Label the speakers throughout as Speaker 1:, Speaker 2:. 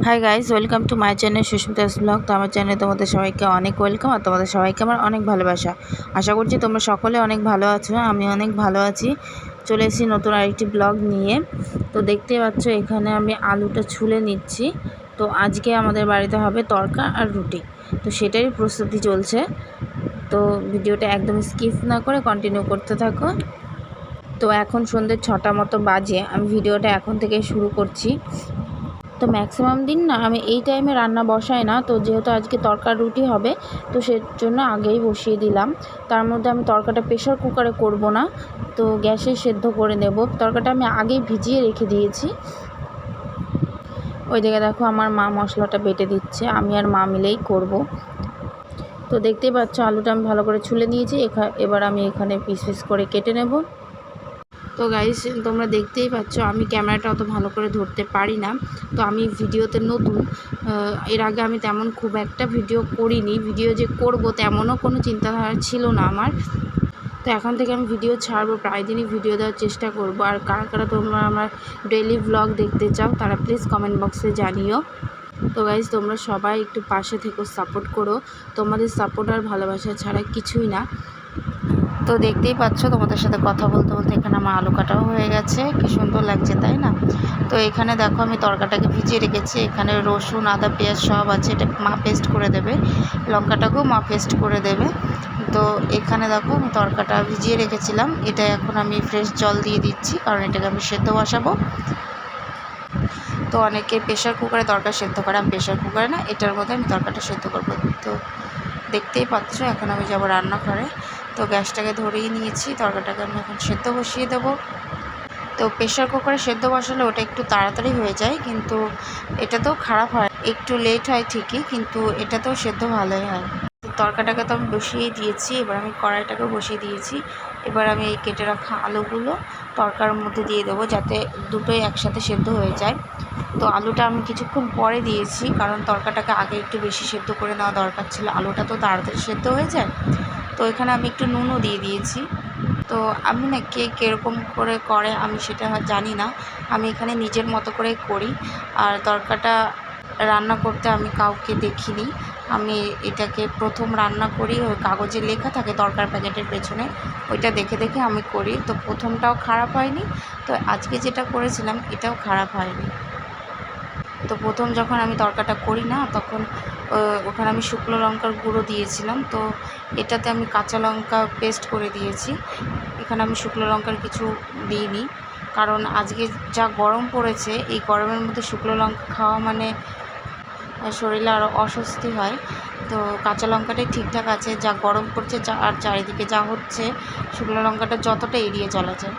Speaker 1: Hi guys welcome to my channel Susmita's blog তো আমার চ্যানেলে তোমাদের সবাইকে অনেক ওয়েলকাম আর তোমাদের সবাইকে আমার অনেক ভালোবাসা। আশা করছি তোমরা সকলে অনেক ভালো আছো, আমি অনেক ভালো আছি। চলে এসেছি নতুন আরেকটি ব্লগ নিয়ে। তো দেখতে পাচ্ছ, এখানে আমি আলুটা ছুলে নিচ্ছি। তো আজকে আমাদের বাড়িতে হবে তরকা আর রুটি। তো সেটারই প্রস্তুতি চলছে। তো ভিডিওটা একদম স্কিপ না করে কন্টিনিউ করতে থাকো। তো এখন সন্ধ্যে ছটা মতো বাজে, আমি ভিডিওটা এখন থেকে শুরু করছি। তো ম্যাক্সিমাম দিন না, আমি এই টাইমে রান্না বসাই না। তো যেহেতু আজকে তরকার রুটি হবে, তো সে জন্য আগেই বসিয়ে দিলাম। তার মধ্যে আমি তরকাটা প্রেশার কুকারে করব না, তো গ্যাসে সেদ্ধ করে নেব। তরকাটা আমি আগেই ভিজিয়ে রেখে দিয়েছি। ওই দিকে দেখো আমার মা মশলাটা বেটে দিচ্ছে, আমি আর মা মিলেই করব। তো দেখতেই পাচ্ছ, আলুটা আমি ভালো করে ছুলে নিয়েছি এবার আমি এখানে পিস পিস করে কেটে নেব। তো গাইস তোমরা দেখতেই পাচ্ছ, আমি ক্যামেরাটা অত ভালো করে ধরতে পারি না। তো আমি ভিডিওতে নতুন এর আগে আমি তেমন খুব একটা ভিডিও করিনি। ভিডিও যে করব তেমনও কোনো চিন্তাধারা ছিল না আমার। তো এখন থেকে আমি ভিডিও ছাড়বো, প্রায় দিনই ভিডিও দেওয়ার চেষ্টা করব। আর কারা কারা তোমরা আমার ডেলি ব্লগ দেখতে চাও, তারা প্লিজ কমেন্ট বক্সে জানিও। তো গাইজ তোমরা সবাই একটু পাশে থেকো সাপোর্ট করো। তোমাদের সাপোর্ট আর ভালোবাসা ছাড়া কিছুই না। তো দেখতেই পাচ্ছ তোমাদের সাথে কথা বলতে বলতে এখানে আমার আলু কাটাও হয়ে গেছে। কি সুন্দর লাগছে, তাই না? তো এখানে দেখো আমি তরকাটাকে ভিজিয়ে রেখেছি। এখানে রসুন, আদা, পেঁয়াজ সব আছে। এটা মা পেস্ট করে দেবে। লঙ্কাটাকেও মা পেস্ট করে দেবে। তো এখানে দেখো আমি তরকাটা ভিজিয়ে রেখেছিলাম। এটা এখন আমি ফ্রেশ জল দিয়ে দিচ্ছি, কারণ এটাকে আমি সেদ্ধ বসাবো। তো অনেকে প্রেশার কুকারে তরকা সেদ্ধ করে, আমি প্রেশার কুকারে না, এটার মধ্যে আমি তরকাটা সেদ্ধ করব। তো দেখতেই পাচ্ছ, এখন আমি যাব রান্নাঘরে। তো গ্যাসটাকে ধরেই নিয়েছি তরকাটাকে আমি এখন সেদ্ধ বসিয়ে দেবো। তো প্রেশার কুকারে সেদ্ধ বসালে ওটা একটু তাড়াতাড়ি হয়ে যায়, কিন্তু এটা তো খারাপ হয়। একটু লেট হয় ঠিকই, কিন্তু এটা তো সেদ্ধ ভালোই হয়। তরকাটাকে তো আমি বসিয়ে দিয়েছি, এবার আমি কড়াইটাকে বসিয়ে দিয়েছি। এবার আমি এই কেটে রাখা আলুগুলো তরকার মধ্যে দিয়ে দেবো, যাতে দুটোই একসাথে সেদ্ধ হয়ে যায়। তো আলুটা আমি কিছুক্ষণ পরে দিয়েছি, কারণ তরকাটাকে আগে একটু বেশি সেদ্ধ করে নেওয়া দরকার ছিল। আলুটা তো তাড়াতাড়ি সেদ্ধ হয়ে যায় তো এখানে আমি একটু নুনও দিয়ে দিয়েছি। তো আমি না কে কীরকম করে করে আমি সেটা জানি না। আমি এখানে নিজের মতো করে করি। আর তরকাটা রান্না করতে আমি কাউকে দেখিনি। আমি এটাকে প্রথম রান্না করি, ওই কাগজে লেখা থাকে তরকার প্যাকেটের পেছনে, ওইটা দেখে দেখে আমি করি। তো প্রথমটাও খারাপ হয়নি। তো আজকে যেটা করেছিলাম, এটাও খারাপ হয়নি। তো প্রথম যখন আমি তরকাটা করি না, তখন ওখানে আমি শুকনো লঙ্কার গুঁড়ো দিয়েছিলাম। তো এটাতে আমি কাঁচা লঙ্কা পেস্ট করে দিয়েছি। এখানে আমি শুকনো লঙ্কার কিছু দিইনি। কারণ আজকে যা গরম পড়েছে, এই গরমের মধ্যে শুকনো লঙ্কা খাওয়া মানে শরীরে আরও অস্বস্তি হয়। তো কাঁচা লঙ্কাটাই ঠিকঠাক আছে, যা গরম পড়ছে, যা, আর চারিদিকে যা হচ্ছে, শুকনো লঙ্কাটা যতটা এড়িয়ে চলা যায়।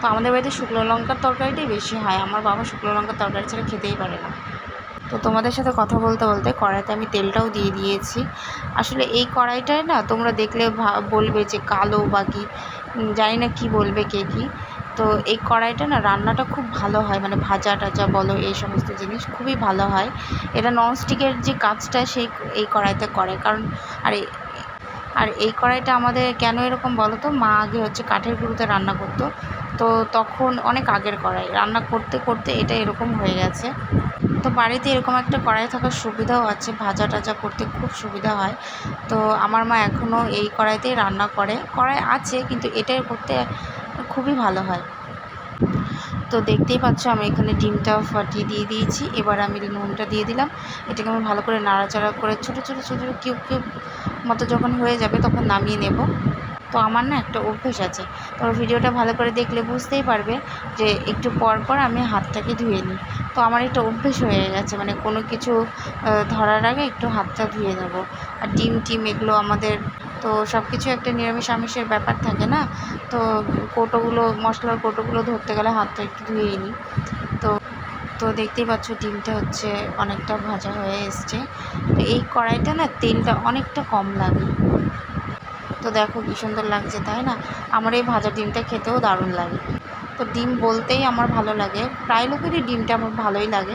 Speaker 1: তো আমাদের বাড়িতে শুকনো লঙ্কার তরকারিটাই বেশি হয়। আমার বাবা শুকনো লঙ্কার তরকারি ছাড়া খেতেই পারে না। তো তোমাদের সাথে কথা বলতে বলতে কড়াইতে আমি তেলটাও দিয়ে দিয়েছি। আসলে এই কড়াইটায় না তোমরা দেখলে বলবে যে কালো বা কি জানি না কি বলবে কে কী। তো এই কড়াইটা না রান্নাটা খুব ভালো হয় মানে ভাজা টাজা বলো এই সমস্ত জিনিস খুবই ভালো হয়। এটা ননস্টিকের যে কাজটা সেই এই কড়াইতে করে। কারণ, আর আর এই কড়াইটা আমাদের কেন এরকম বলো তো? মা আগে হচ্ছে কাঠের গুঁড়োতে রান্না করতো। তো তখন অনেক আগের কড়াই। রান্না করতে করতে এটা এরকম হয়ে গেছে। তো বাড়িতে এরকম একটা কড়াই থাকার সুবিধাও আছে, ভাজা টাজা করতে খুব সুবিধা হয়। তো আমার মা এখনও এই কড়াইতেই রান্না করে। কড়াই আছে, কিন্তু এটাই করতে খুবই ভালো হয়। তো দেখতেই পাচ্ছ আমি এখানে ডিমটা ফাটিয়ে দিয়ে দিয়েছি। এবার আমি নুনটা দিয়ে দিলাম। এটাকে আমি ভালো করে নাড়াচাড়া করে ছোটো ছোটো ছোটো ছোটো কিউব কিউব মতো যখন হয়ে যাবে তখন নামিয়ে নেব। তো আমার না একটা অভ্যেস আছে। তো ভিডিওটা ভালো করে দেখলে বুঝতেই পারবে যে একটু পর পর আমি হাতটাকে ধুয়ে নিই। তো আমার একটা অভ্যেস হয়ে গেছে মানে কোনো কিছু ধরার আগে একটু হাতটা ধুয়ে নেব। আর ডিম টিম এগুলো আমাদের, তো সব কিছু একটা নিরামিষ আমিষের ব্যাপার থাকে না? তো কৌটোগুলো, মশলার কৌটোগুলো ধরতে গেলে হাতটা একটু ধুয়েই নিই। তো তো দেখতেই পাচ্ছ ডিমটা হচ্ছে অনেকটা ভাজা হয়ে এসছে। তো এই কড়াইটা না তেলটা অনেকটা কম লাগে। তো দেখো কী সুন্দর লাগছে, তাই না? আমার এই ভাজা ডিমটা খেতেও দারুণ লাগে। তো ডিম বলতেই আমার ভালো লাগে। প্রায় লোকেরই ডিমটা আমার ভালোই লাগে।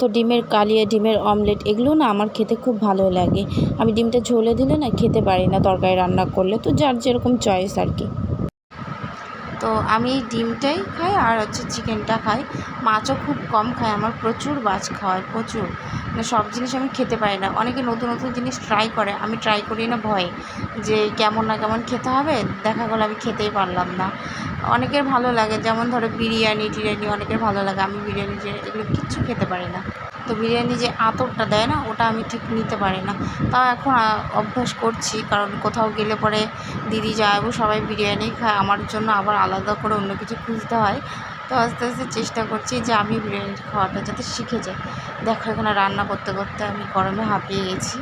Speaker 1: তো ডিমের কালিয়া, ডিমের অমলেট এগুলো না আমার খেতে খুব ভালো লাগে। আমি ডিমটা ঝোলে দিলে না খেতে পারি না, তরকারি রান্না করলে। তো যার যেরকম চয়েস আর কি। তো আমি ডিমটাই খাই আর হচ্ছে চিকেনটা খাই। মাছও খুব কম খাই, আমার প্রচুর মাছ খাওয়ায় প্রচুর। সব জিনিস আমি খেতে পারি না। অনেকে নতুন নতুন জিনিস ট্রাই করে। আমি ট্রাই করি না ভয়ে যে কেমন না কেমন খেতে হবে, দেখা গেলো আমি খেতেই পারলাম না। অনেকের ভালো লাগে, যেমন ধরো বিরিয়ানি, টিরিয়ানি অনেকের ভালো লাগে। আমি বিরিয়ানি, টিরিয়ানি এগুলো কিচ্ছু খেতে পারি না। তো বিরিয়ানি যে আতরটা দেয় না, ওটা আমি ঠিক নিতে পারি না। তাও এখন অভ্যাস করছি। কারণ কোথাও গেলে পরে দিদি যাব সবাই বিরিয়ানি খায়। আমার জন্য আবার আলাদা করে অন্য কিছু খুঁজতে হয়। তো আস্তে আস্তে চেষ্টা করছি যে আমি বিরিয়ানি খাওয়াটা যাতে শিখে যাই দেখো, এখানে রান্না করতে করতে আমি গরমে হাঁপিয়ে গেছি।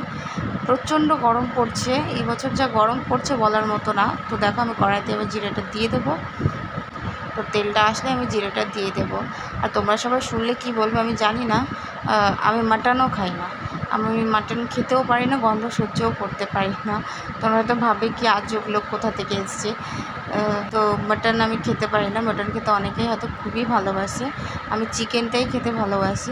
Speaker 1: প্রচণ্ড গরম পড়ছে। এই বছর যা গরম পড়ছে বলার মতো না। তো দেখো, আমি কড়াইতে এবার জিরাটা দিয়ে দেবো। তো তেলটা আসলে আমি জিরেটা দিয়ে দেবো। আর তোমরা সবাই শুনলে কি বলবে আমি জানি না। আমি মাটনও খাই না। আমি মাটন খেতেও পারি না, গন্ধ সহ্যও করতে পারি না। তোমরা হয়তো ভাবে কি আজব লোক কোথা থেকে এসছে। তো মাটন আমি খেতে পারি না। মাটন খেতে অনেকেই হয়তো খুবই ভালোবাসে। আমি চিকেনটাই খেতে ভালোবাসি।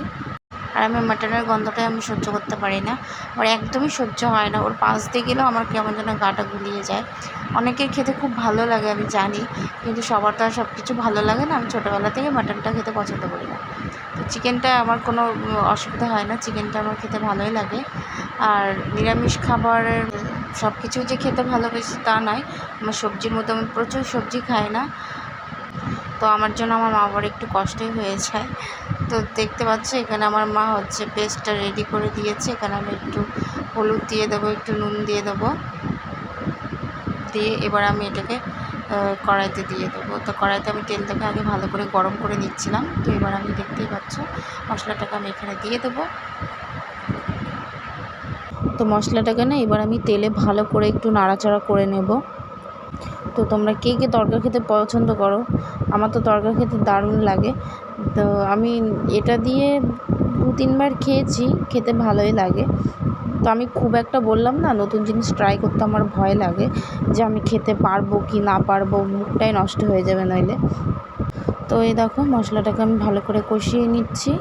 Speaker 1: আর আমি মাটনের গন্ধটাই আমি সহ্য করতে পারি না। আমার একদমই সহ্য হয় না। ওর পাশ দিয়ে গেলেও আমার কেমন যেন গাটা গুলিয়ে যায়। অনেকের খেতে খুব ভালো লাগে, আমি জানি। কিন্তু সবার তো আর সব কিছু ভালো লাগে না। আমি ছোটোবেলা থেকে মাটনটা খেতে পছন্দ করি না। তো চিকেনটা আমার কোনো অসুবিধা হয় না। চিকেনটা আমার খেতে ভালোই লাগে। আর নিরামিষ খাবারের সব কিছু যে খেতে ভালোবাসি তা নয়। আমার সবজির মধ্যে আমি প্রচুর সবজি খাই না। তো আমার জন্য আমার মা বাবার একটু কষ্টই হয়ে যায় তো দেখতে পাচ্ছ, এখানে আমার মা হচ্ছে পেস্টটা রেডি করে দিয়েছে। এখানে আমি একটু হলুদ দিয়ে দেবো, একটু নুন দিয়ে দেবো। দিয়ে এবার আমি এটাকে কড়াইতে দিয়ে দেবো। তো কড়াইতে আমি তেলটাকে আগে ভালো করে গরম করে নিচ্ছিলাম। তো এবার আমি দেখতেই পাচ্ছ, মশলাটাকে আমি এখানে দিয়ে দেবো। তো মশলাটাকে না এবার আমি তেলে ভালো করে একটু নাড়াচাড়া করে নেব। তো তোমরা কে কে তরকা খেতে পছন্দ করো? আমার তো তরকা খেতে দারুণ লাগে। তো আমি এটা দিয়ে দু তিনবার খেয়েছি, খেতে ভালোই লাগে। তো আমি খুব একটা বললাম না, নতুন জিনিস ট্রাই করতে আমার ভয় লাগে যে আমি খেতে পারব কি না পারব, মুখটাই নষ্ট হয়ে যাবে নইলে। তো এই দেখো মশলাটাকে আমি ভালো করে কষিয়ে নিচ্ছি।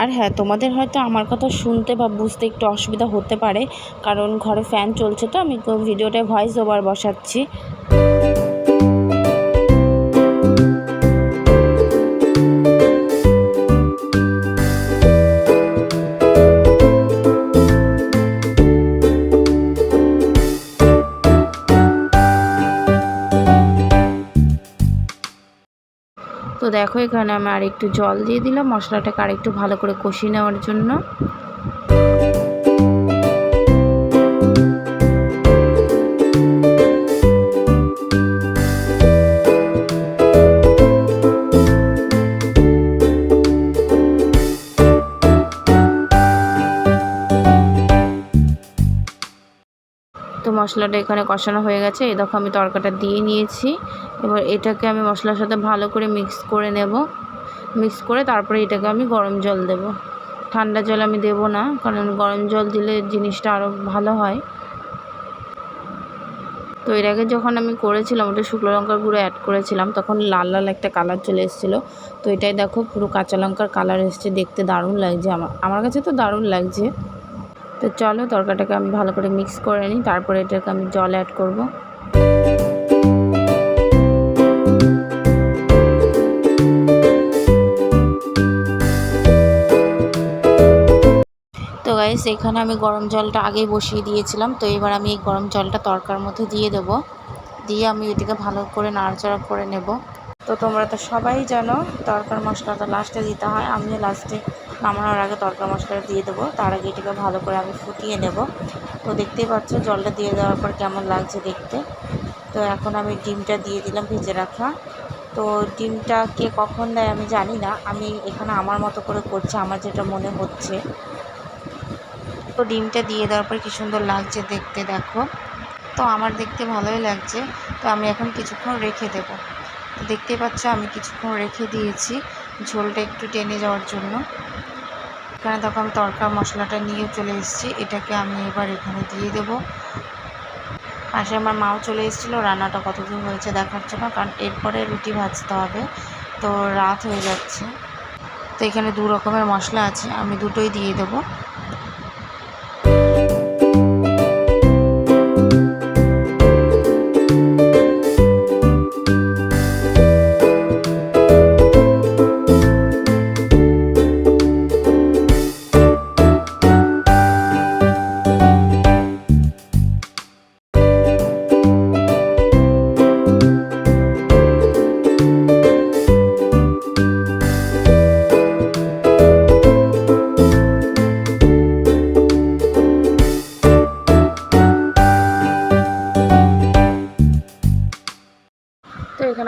Speaker 1: আর হ্যাঁ তোমাদের হয়তো আমার কথা শুনতে বা বুঝতে একটু অসুবিধা হতে পারে, কারণ ঘরে ফ্যান চলছে তো, আমি ভিডিওটায় ভয়েস ওভার বসাচ্ছি। দেখো, এখানে আমি আর একটু জল দিয়ে দিলাম। মশলাটাকে আর একটু ভালো করে কষিয়ে নেওয়ার জন্য। তো মশলাটা এখানে কষানো হয়ে গেছে। এই দেখো, আমি তরকাটা দিয়ে নিয়েছি। এবার এটাকে আমি মশলার সাথে ভালো করে মিক্স করে নেব। মিক্স করে তারপরে এটাকে আমি গরম জল দেব। ঠান্ডা জল আমি দেব না, কারণ গরম জল দিলে জিনিসটা আরও ভালো হয়। তো এর আগে যখন আমি করেছিলাম, ওটা শুকনো লঙ্কার গুঁড়ো অ্যাড করেছিলাম, তখন লাল লাল একটা কালার চলে এসেছিল। তো এটাই দেখো পুরো কাঁচা লঙ্কার কালার এসছে, দেখতে দারুণ লাগছে আমার। আমার কাছে তো দারুণ লাগছে। তো চলো তরকাটাকে আমি ভালো করে মিক্স করে নিই, তারপরে এটাকে আমি জল অ্যাড করব। গাইস এখানে আমি গরম জলটা আগেই বসিয়ে দিয়েছিলাম, তো এবার আমি এই গরম জলটা তরকার মধ্যে দিয়ে দেবো। দিয়ে আমি এটাকে ভালো করে নাড়াচাড়া করে নেব। তো তোমরা তো সবাই জানো, তরকার মশলাটা লাস্টে দিতে হয়। আমিও লাস্টে নামানোর আগে তরকার মশলাটা দিয়ে দেবো। তার আগে এটাকে ভালো করে আমি ফুটিয়ে নেব। তো দেখতেই পাচ্ছ, জলটা দিয়ে দেওয়ার পর কেমন লাগছে দেখতে। তো এখন আমি ডিমটা দিয়ে দিলাম ভেজে রাখা। তো ডিমটা কে কখন দেয় আমি জানি না। আমি এখানে আমার মতো করে করছি, আমার যেটা মনে হচ্ছে। তো ডিমটা দিয়ে দেওয়ার পর কি সুন্দর লাগছে দেখতে, দেখো। তো আমার দেখতে ভালোই লাগছে। তো আমি এখন কিছুক্ষণ রেখে দেবো। তো দেখতেই পাচ্ছ আমি কিছুক্ষণ রেখে দিয়েছি ঝোলটা একটু টেনে যাওয়ার জন্য। এখানে দেখো আমি তরকার মশলাটা নিয়ে চলে এসেছি। এটাকে আমি এবার এখানে দিয়ে দেবো। পাশে আমার মাও চলে এসেছিল। রান্নাটা কতদূর হয়েছে দেখার জন্য, কারণ এরপরে রুটি ভাজতে হবে। তো রাত হয়ে যাচ্ছে। তো এখানে দু রকমের মশলা আছে, আমি দুটোই দিয়ে দেবো।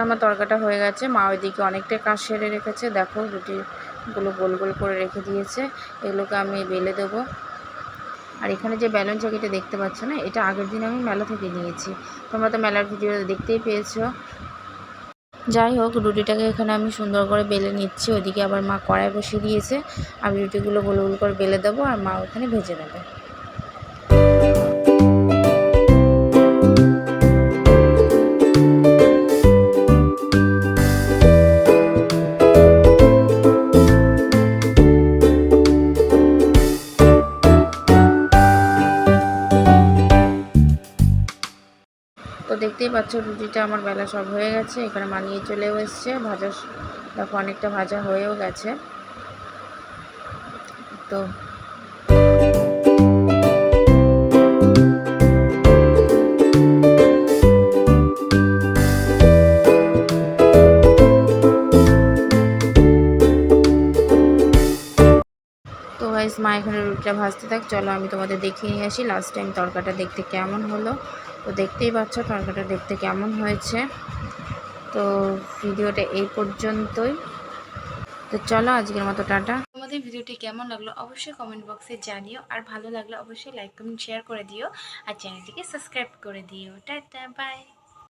Speaker 1: আমার তরকাটা হয়ে গেছে। মা ওইদিকে অনেকটাই কাজ সেরে রেখেছে। দেখো রুটিগুলো গোল গোল করে রেখে দিয়েছে। এগুলোকে আমি বেলে দেবো। আর এখানে যে ব্যালন চাকিটা দেখতে পাচ্ছ না, এটা আগের দিন আমি মেলা থেকে নিয়েছি। তোমরা তো মেলার ভিডিও দেখতেই পেয়েছ। যাই হোক, রুটিটাকে এখানে আমি সুন্দর করে বেলে নিচ্ছি। ওইদিকে আবার মা কড়াই বসিয়ে দিয়েছে। আমি রুটিগুলো গোল গোল করে বেলে দেবো আর মা ওখানে ভেজে নেবে। দেখতেই পাচ্ছ রুটিটা আমার বেলা সব হয়ে গেছে, এখানে মানিয়ে চলেও এসছে, ভাজা দেখো অনেকটা ভাজা হয়েও গেছে। তো মা এখানে রুটিটা ভাজতে থাক, চলো আমি তোমাদের দেখিয়ে নিয়ে আসি লাস্ট টাইম তরকাটা দেখতে কেমন হলো। তো দেখতেই পাচ্ছ তরকারিটা দেখতে কেমন হয়েছে। তো ভিডিওটা এই পর্যন্তই। তো চলো আজকের মতো টাটা।
Speaker 2: তোমাদের ভিডিওটি কেমন লাগল অবশ্যই কমেন্ট বক্সে জানিও। আর ভালো লাগলে অবশ্যই লাইক কমেন্ট শেয়ার করে দিও। আর চ্যানেলটিকে সাবস্ক্রাইব করে দিও। Tata bye